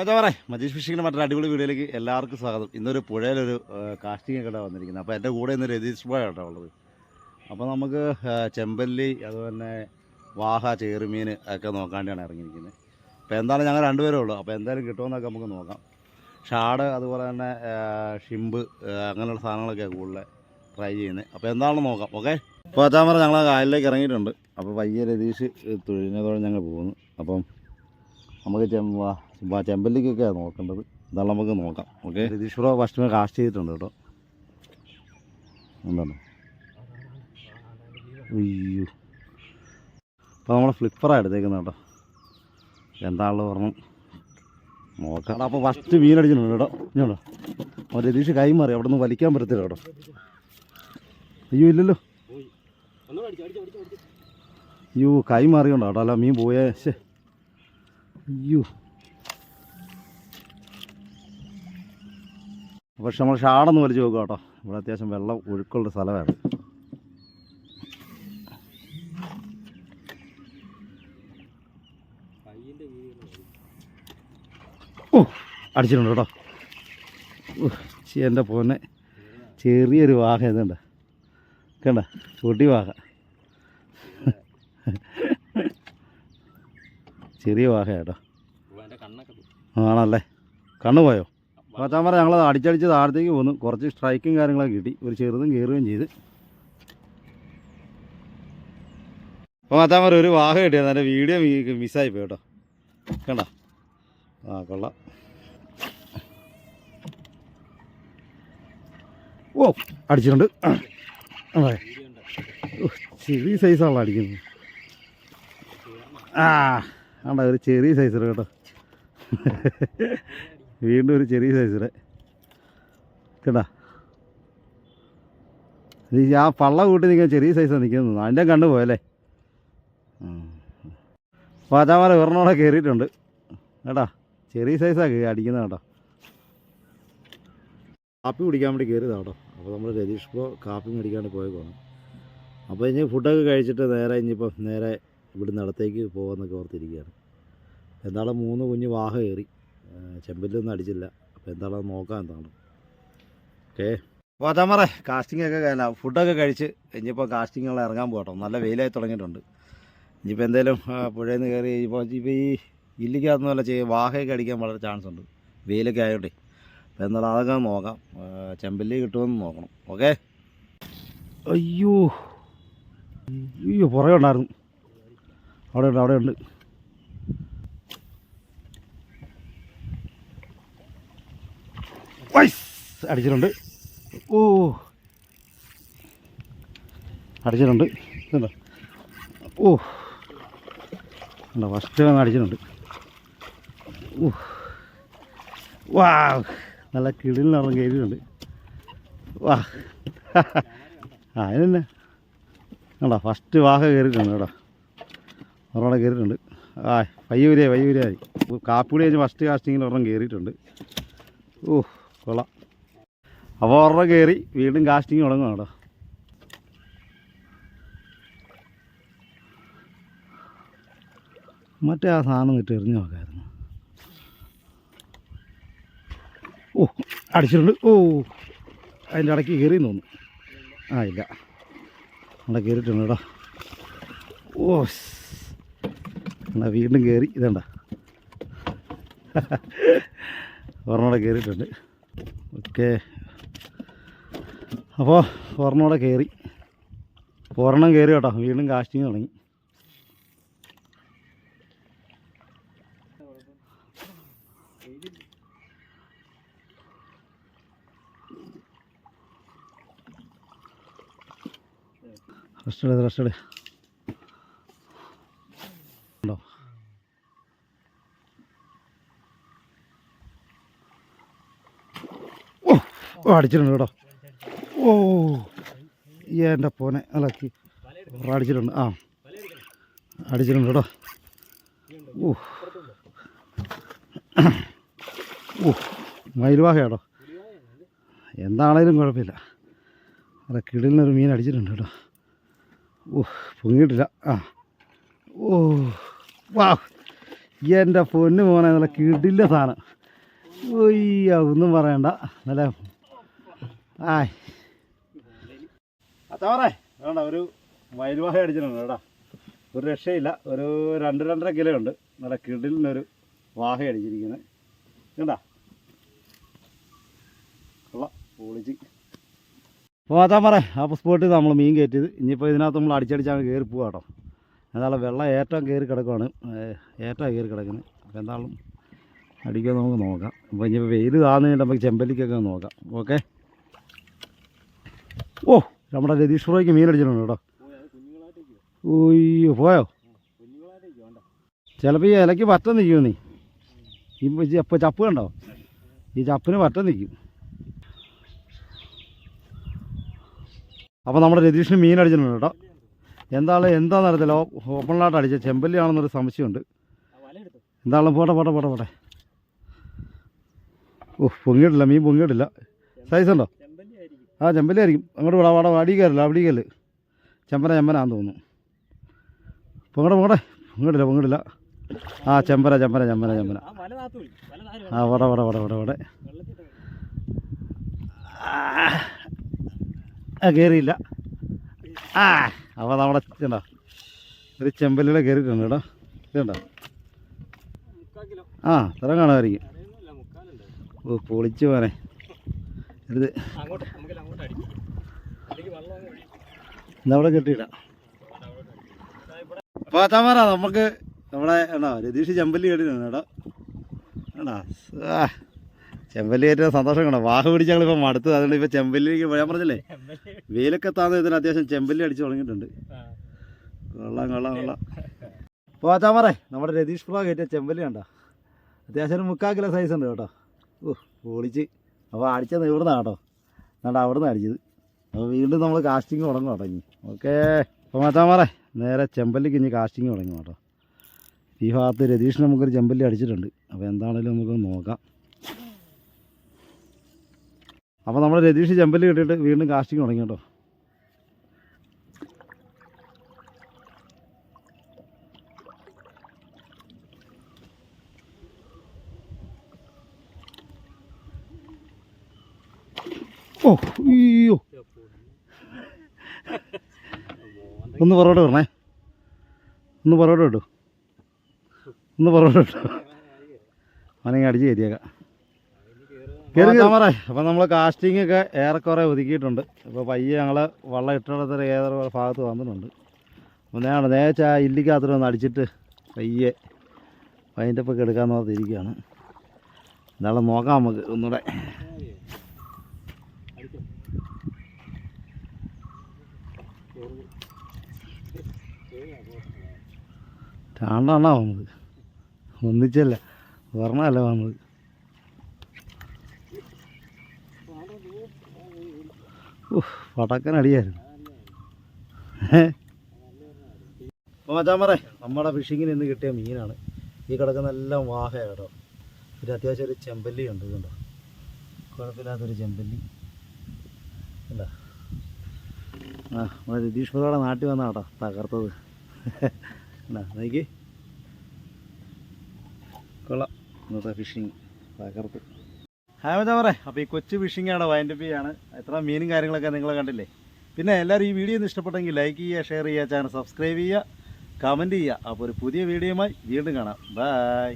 എന്താ പറയാ മജീഷ് ഫിഷിങ്ങിന് മറ്റൊരു അടിപൊളി വീഡിയോയിലേക്ക് എല്ലാവർക്കും സ്വാഗതം. ഇന്നൊരു പുഴയിലൊരു കാസ്റ്റിംഗ് കട വന്നിരിക്കുന്നത് അപ്പോൾ എന്റെ കൂടെ ഇന്ന് രതീഷ് ബോയ് കേട്ടോ ഉള്ളത്. അപ്പോൾ നമുക്ക് ചെമ്പല്ലി അതുപോലെ വാഹ ചേറുമീൻ ഒക്കെ നോക്കാണ്ടാണ് ഇറങ്ങിയിരിക്കുന്നത്. അപ്പോൾ എന്താണ് ഞങ്ങൾ രണ്ടുപേരേ ഉള്ളൂ. അപ്പോൾ എന്തായാലും കിട്ടുമെന്നൊക്കെ നമുക്ക് നോക്കാം. ഷാഡ് അതുപോലെ തന്നെ ഷിമ്പ് അങ്ങനെയുള്ള സാധനങ്ങളൊക്കെ കൂടുതൽ ട്രൈ ചെയ്യുന്നത് അപ്പോൾ എന്താണെന്ന് നോക്കാം ഓക്കെ അപ്പോൾ അച്ചാമറ ഞങ്ങൾ കായലിലേക്ക് ഇറങ്ങിയിട്ടുണ്ട്. അപ്പോൾ വയ്യ രതീഷ് തൊഴിലിനതോടെ ഞങ്ങൾ പോകുന്നു. അപ്പം നമുക്ക് ചെമ്പ ചെമ്പല്ലിക്കൊക്കെയാണ് നോക്കേണ്ടത്. എന്നാലും നമുക്ക് നോക്കാം. Okay? Ratheesh bro first cast ചെയ്തിട്ടുണ്ട് കേട്ടോ. എന്താണ്? അയ്യോ. അപ്പോൾ നമ്മൾ ഫ്ലിപ്പറാണ് എടുത്തേക്കുന്നത് കേട്ടോ. എന്താണല്ലോ പറഞ്ഞു നോക്കാം. അപ്പോൾ ഫസ്റ്റ് മീൻ അടിച്ചിട്ടുണ്ട് കേട്ടോ. ഇഞ്ഞോട്ടോ അപ്പോൾ രതീഷ് കൈ മാറി. അവിടെ നിന്ന് വലിക്കാൻ പറ്റത്തില്ല കേട്ടോ. അയ്യോ ഇല്ലല്ലോ. അയ്യോ കൈ മാറിയുണ്ടോ കേട്ടോ. അല്ല മീൻ പോയേ. ശേ അയ്യോ. പക്ഷെ നമ്മൾ ഷാടൊന്ന് വലിച്ചു നോക്കുക കേട്ടോ. ഇവിടെ അത്യാവശ്യം വെള്ളം ഒഴുക്കുള്ള സ്ഥലമാണ്. ഓ അടിച്ചിട്ടുണ്ട് കേട്ടോ. എന്റെ പോന്നെ. ചെറിയൊരു വാഹ ഇതുണ്ട് കണ്ട. പൊടി വാഹ. ചെറിയ വാഹ കേട്ടോ. ആണല്ലേ? കണ്ണു പോയോ? മച്ചാൻ ഞങ്ങൾ അടിച്ചടിച്ച് താഴത്തേക്ക് പോന്നു. കുറച്ച് സ്ട്രൈക്കും കാര്യങ്ങളൊക്കെ കിട്ടി. ഒരു ചെറുതും കയറുകയും ചെയ്ത്. അപ്പോൾ മച്ചാൻ ഒരു വാഹ കിട്ടിയത് എന്റെ വീഡിയോ മിസ്സായി പോയി കേട്ടോ. കണ്ട? ആ കൊള്ളാം. ഓ അടിച്ചിട്ടുണ്ട്. ചെറിയ സൈസാണല്ലോ അടിക്കുന്നത്. ആ ആണ്ടാ ഒരു ചെറിയ സൈസ് കേട്ടോ. വീണ്ടും ഒരു ചെറിയ സൈസിടെ കേട്ടാ? ആ പള്ള കൂട്ടി നിൽക്കാൻ ചെറിയ സൈസാണ് നിൽക്കുന്നത് അതിന്റെ കണ്ടു പോയല്ലേ? പാച്ചാമാല വെറുന്നോടെ കയറിയിട്ടുണ്ട് കേട്ടാ? ചെറിയ സൈസാണ് അടിക്കുന്നത് കേട്ടോ. കാപ്പി കുടിക്കാൻ വേണ്ടി കയറിയതാണ് കേട്ടോ. അപ്പോൾ നമ്മൾ രതീഷ് ഇപ്പോൾ കാപ്പി മേടിക്കാണ്ട് പോയേക്കാണ് അപ്പോൾ ഇനി ഫുഡൊക്കെ കഴിച്ചിട്ട് നേരെ ഇനിയിപ്പം നേരെ ഇവിടുന്ന് അടുത്തേക്ക് പോകാമെന്നൊക്കെ ഓർത്തിരിക്കുകയാണ്. എന്താണ് മൂന്ന് കുഞ്ഞ് വാഹ കയറി. ചെമ്പല്ലൊന്നും അടിച്ചില്ല. അപ്പോൾ എന്താണോ നോക്കാം എന്താണ്. ഓക്കേ. അപ്പോൾ അതാമറേ കാസ്റ്റിംഗ് ഒക്കെ കഴിഞ്ഞ ഫുഡൊക്കെ കഴിച്ച് ഇനിയിപ്പോൾ കാസ്റ്റിങ്ങുകൾ ഇറങ്ങാൻ പോകട്ടോ. നല്ല വെയിലായി തുടങ്ങിയിട്ടുണ്ട്. ഇനിയിപ്പോൾ എന്തേലും പുഴയിൽ നിന്ന് കയറി ഇപ്പോൾ ഇപ്പോൾ ഈ ഇല്ലിക്കകത്തുനിന്ന് വല്ല ചെയ്യും വാഹയൊക്കെ അടിക്കാൻ വളരെ ചാൻസ് ഉണ്ട്. വെയിലൊക്കെ ആയോട്ടെ അപ്പോൾ എന്നാലും അതൊക്കെ നോക്കാം. ചെമ്പല്ലി കിട്ടുമെന്ന് നോക്കണം. ഓക്കെ. അയ്യോ. അയ്യോ പുറകെ ഉണ്ടായിരുന്നു. അവിടെ ഉണ്ട് അവിടെ ഉണ്ട്. വൈസ് അടിച്ചിട്ടുണ്ട്. ഓ. അടിച്ചിട്ടുണ്ട്. ഇതുണ്ടോ? ഓ. ഉണ്ടോ ഫസ്റ്റ് അങ്ങ് അടിച്ചിട്ടുണ്ട്. ഓ. വാ നല്ല കിളിൽ നിറം കയറിയിട്ടുണ്ട്. വാ. ആ അതിനെന്നെ കണ്ടോ? ഫസ്റ്റ് വാഹ കയറിയിട്ടുണ്ട് കേട്ടോ. ഒരെണ്ണം കയറിയിട്ടുണ്ട്. ആ പയ്യൂരേ പയ്യൂരേ കാപ്പിടി കഴിഞ്ഞ് ഫസ്റ്റ് കാസ്റ്റിങ്ങിൽ ഒരെണ്ണം കയറിയിട്ടുണ്ട്. ഓ. കൊള്ളാം. അപ്പോൾ ഓർഡർ കയറി വീണ്ടും കാസ്റ്റിങ് തുടങ്ങും കേട്ടോ. മറ്റേ ആ സാധനം ഇട്ട് എറിഞ്ഞു നോക്കായിരുന്നു. ഓ അടിച്ചിട്ടുണ്ട്. ഓ അതിന്റെ ഇടയ്ക്ക് കയറി തോന്നുന്നു. ആ ഇല്ല. അവിടെ കയറിയിട്ടുണ്ട് കേട്ടോ. ഓ എന്നാ വീണ്ടും കയറി ഇതണ്ട. ഒരെണ്ണോടെ കയറിയിട്ടുണ്ട് ഓക്കെ. അപ്പോൾ ഒരെണ്ണോടെ കയറി ഒരെണ്ണം കയറി കേട്ടോ. വീണ്ടും കാസ്റ്റിങ് തുടങ്ങി. റെസ്റ്റ് എടുത്ത് റെസ്റ്റ് എടു ഉണ്ടോ ഓ അടിച്ചിട്ടുണ്ട് കേട്ടോ. ഓ എന്റെ പോനെ അലക്കി അടിച്ചിട്ടുണ്ട്. ആ അടിച്ചിട്ടുണ്ട് കേട്ടോ. ഓ. ഓ മയിൽവാഹയാടോ എന്താണേലും കുഴപ്പമില്ല. അല്ല കിടലിനൊരു മീൻ അടിച്ചിട്ടുണ്ട് കേട്ടോ. ഓ പൊങ്ങിയിട്ടില്ല. ആ. ഓ വാ. എന്റെ പൊന്ന് പോകണേ നല്ല കിടില്ല സാധനം. ഒയ്യ ഒന്നും പറയണ്ട. നല്ല അത്തവറേ വേണ്ട ഒരു മയിൽവാഹ അടിച്ചിട്ടുണ്ട് കേട്ടോ. ഒരു രക്ഷയില്ല ഒരു രണ്ട് രണ്ടര കിലോ ഉണ്ട്. നല്ല കിടിലിനൊരു വാഹ അടിച്ചിരിക്കുന്നത്. കണ്ടാ? കൊള്ളാം പൊളിച്ച്. അപ്പോൾ അതാ പറ ആ സ്പോട്ടിൽ നമ്മൾ മീൻ കയറ്റിയത്. ഇനിയിപ്പോൾ ഇതിനകത്ത് നമ്മൾ അടിച്ചടിച്ചാണ് കയറി പോവാ കേട്ടോ. എന്തായാലും വെള്ളം ഏറ്റവും കയറി കിടക്കുവാണ്. ഏറ്റവും കയറി കിടക്കുന്നത്. അപ്പോൾ എന്തായാലും അടിക്കാൻ നമുക്ക് നോക്കാം. അപ്പോൾ ഇനിയിപ്പോൾ വെയിൽ താന്നു നമുക്ക് ചെമ്പല്ലിക്കൊക്കെ നോക്കാം. ഓക്കെ? ഓ നമ്മുടെ രതീഷ് റോയ്ക്ക് മീൻ അടിച്ചിട്ടുണ്ട് കേട്ടോ. ഓയ്യോ പോയോ? ചിലപ്പോൾ ഈ ഇലയ്ക്ക് പറ്റം നിൽക്കുമോ നീ. ഈ ചപ്പ് ചപ്പ് കണ്ടോ? ഈ ചപ്പിന് പറ്റം നിൽക്കും. അപ്പോൾ നമ്മുടെ രതീഷിന് മീൻ അടിച്ചിട്ടുണ്ട് കേട്ടോ. എന്താണ് എന്താണെന്ന് അറിയത്തില്ല. ഓപ്പണിലായിട്ട് അടിച്ച ചെമ്പല്ലിയാണെന്നൊരു സംശയമുണ്ട്. എന്താണ് പോട്ടെ പോട്ടെ പോട്ടെ പോട്ടെ. ഓ പൊങ്ങിയിട്ടില്ല മീൻ പൊങ്ങിയിട്ടില്ല. സൈസ് ഉണ്ടോ? ആ ചെമ്പലായിരിക്കും അങ്ങോട്ട് വിടാം വാടാ അടി കയറില്ല ചെമ്പര ചെമ്പനാന്ന് തോന്നുന്നു. പൊങ്ങടെ പൊങ്ങടെ പൊങ്ങിടില്ല പൊങ്ങിടില്ല ആ ചെമ്പര ചെമ്പര ചെമ്പന ചെമ്പന ആ വട വട വട വട വട. ആ കയറിയില്ല ആ അവ നമ്മുടെ ഇതുണ്ടോ? ഒരു ചെമ്പലിലെ കയറിയിട്ടുണ്ട് കേട്ടോ. ഇതുണ്ടോ? ആ ഇത്ര കാണുമായിരിക്കും. ഓ പൊളിച്ചു പോനെ. ഇത് ഇതവിടെ കെട്ടിയിടാം. അപ്പോൾ നമുക്ക് നമ്മളെ എന്നാ രതീഷ് ചെമ്പല്ലി കെട്ടിയിട്ടുണ്ട് കേട്ടോ ആ ചെമ്പല്ലി കയറ്റാൻ സന്തോഷം കണ്ടോ? വാഹ പിടിച്ച് ഞങ്ങളിപ്പോൾ മടുത്തത്. അതുകൊണ്ട് ഇപ്പോൾ ചെമ്പല്ലിക്ക് ഞാൻ പറഞ്ഞില്ലേ വെയിലൊക്കെ താന്ന് ഇതിന് അത്യാവശ്യം ചെമ്പല്ലി അടിച്ച് തുടങ്ങിയിട്ടുണ്ട്. കൊള്ളാം കൊള്ളാം കൊള്ളാം. അപ്പോൾ അച്ഛന്മാരെ നമ്മുടെ രതീഷ് പ്രോ കയറ്റിയ ചെമ്പല്ലി കണ്ടോ? അത്യാവശ്യം ഒരു മുക്കാൽ കിലോ സൈസ് ഉണ്ട് കേട്ടോ. ഓ പൊളിച്ച്. അപ്പോൾ അടിച്ചത് ഇവിടുന്ന് കേട്ടോ. എന്നിട്ട് അവിടുന്ന് അടിച്ചത്. അപ്പോൾ വീണ്ടും നമ്മൾ കാസ്റ്റിംഗ് തുടങ്ങും കേട്ടോ ഇനി. ഓക്കേ. അപ്പോൾ മച്ചാമാറെ നേരെ ചെമ്പല്ലിക്ക് ഇനി കാസ്റ്റിംഗ് തുടങ്ങും കേട്ടോ. ഈ ഭാഗത്ത് രതീഷ് നമുക്കൊരു ചെമ്പല്ലി അടിച്ചിട്ടുണ്ട്. അപ്പോൾ എന്താണേലും നമുക്ക് നോക്കാം. അപ്പോൾ നമ്മൾ രതീഷ് ചെമ്പല്ലി കിട്ടിയിട്ട് വീണ്ടും കാസ്റ്റിംഗ് തുടങ്ങി കേട്ടോ ഓ അയ്യോ. ഒന്ന് പുറകോട്ട് വരണേ. ഒന്ന് പുറകോട്ട് വിട്ടു ഒന്ന് പുറകോട്ട് വിട്ടു അവനെ അടിച്ച് കയറ്റിയേക്കാം. കയറി അപ്പോൾ നമ്മൾ കാസ്റ്റിംഗ് ഒക്കെ ഏറെക്കുറെ ഒതുക്കിയിട്ടുണ്ട്. അപ്പോൾ പയ്യെ ഞങ്ങൾ വള്ളം ഇട്ടിടത്തൊരു ഏതൊരു ഭാഗത്ത് വന്നിട്ടുണ്ട്. അപ്പോൾ ഞാൻ നേച്ച ആ ഇല്ലിക്കകത്തോടെ ഒന്ന് അടിച്ചിട്ട് പയ്യെ വൈൻഡപ്പൊക്കെ എടുക്കാമെന്ന് പറഞ്ഞിരിക്കുകയാണ് എന്തായാലും നോക്കാം നമുക്ക് ഒന്നുകൂടെ. രണ്ടെണ്ണ വന്നത്. ഒന്നിച്ചല്ല ഒരെണ്ണമല്ല വന്നത്. പടക്കനടിയായിരുന്നു അപ്പോൾ മച്ചാൻ പറ നമ്മുടെ ഫിഷിങ്ങിന് ഇന്ന് കിട്ടിയ മീനാണ്. ഈ കിടക്കുന്ന എല്ലാം വാഹയാണ് കേട്ടോ. പിന്നെ അത്യാവശ്യം ഒരു ചെമ്പല്ലി ഉണ്ട് ഇതുണ്ടോ? കുഴപ്പമില്ലാത്തൊരു ചെമ്പല്ലി. അല്ല ആ നമ്മുടെ രതീഷ് പ്രതാടെ നാട്ടിൽ വന്നാട്ടോ തകർത്തത്. എന്നാ നോക്കി കൊള്ളാം. ഇന്നത്തെ ഫിഷിങ് തകർത്ത് മച്ചാ പറ അപ്പോൾ ഈ കൊച്ചു ഫിഷിംഗ് ആണ് വൈൻഡപ്പ് ആണ് എത്ര മീനും കാര്യങ്ങളൊക്കെ നിങ്ങൾ കണ്ടില്ലേ? പിന്നെ എല്ലാവരും ഈ വീഡിയോ ഒന്ന് ഇഷ്ടപ്പെട്ടെങ്കിൽ ലൈക്ക് ചെയ്യുക ഷെയർ ചെയ്യുക ചാനൽ സബ്സ്ക്രൈബ് ചെയ്യുക കമന്റ് ചെയ്യുക. അപ്പോൾ ഒരു പുതിയ വീഡിയോയുമായി വീണ്ടും കാണാം. ബൈ